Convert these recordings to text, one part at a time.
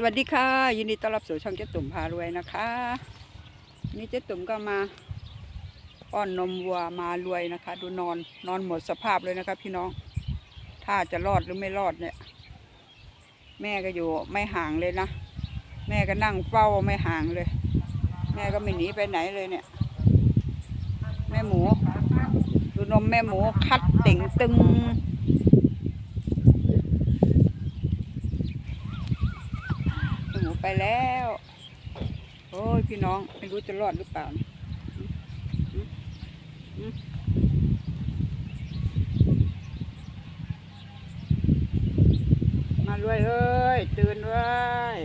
สวัสดีค่ะ ยินดีต้อนรับสู่ช่องเจ๊ตุ่มพารวยนะคะ นี่เจ๊ตุ่มก็มาป้อนนมวัวมารวยนะคะ ดูนอนนอนหมดสภาพเลยนะคะ พี่น้อง ถ้าจะรอดหรือไม่รอดเนี่ย แม่ก็อยู่ไม่ห่างเลยนะ แม่ก็นั่งเฝ้าไม่ห่างเลย แม่ก็ไม่หนีไปไหนเลยเนี่ย แม่หมู ดูนมแม่หมูคัดเต่งตึง หมู ไปแล้ว โอ้ยพี่น้องไม่รู้จะรอดหรือเปล่านะมาด้วยเอ้ย ตื่นด้วย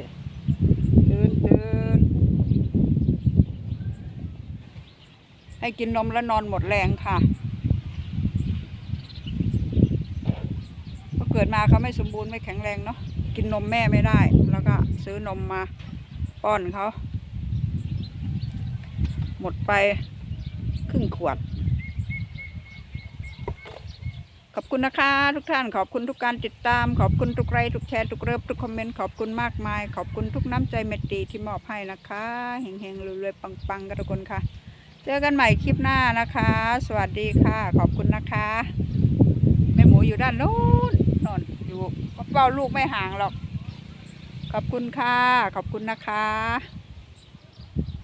ตื่นตื่นให้กินนมแล้วนอนหมดแรงค่ะพอเกิดมาเขาไม่สมบูรณ์ไม่แข็งแรงเนาะ กินนมแม่ไม่ได้ แล้วก็ซื้อนมมาป้อนเขา หมดไปครึ่งขวด ขอบคุณนะคะ ทุกท่านขอบคุณทุกการติดตาม ขอบคุณทุกไลค์ทุกแชร์ทุกเริบทุกคอมเมนต์ขอบคุณมากมาย ขอบคุณทุกน้ำใจเมตตีที่มอบให้นะคะเฮงๆรวยๆปังๆกันทุกคนค่ะเจอกันใหม่คลิปหน้านะคะ สวัสดีค่ะ ขอบคุณนะคะ แม่หมูอยู่ด้านโน้น อยู่ก็เฝ้าลูกไม่ห่างหรอก ขอบคุณค่ะ ขอบคุณนะคะ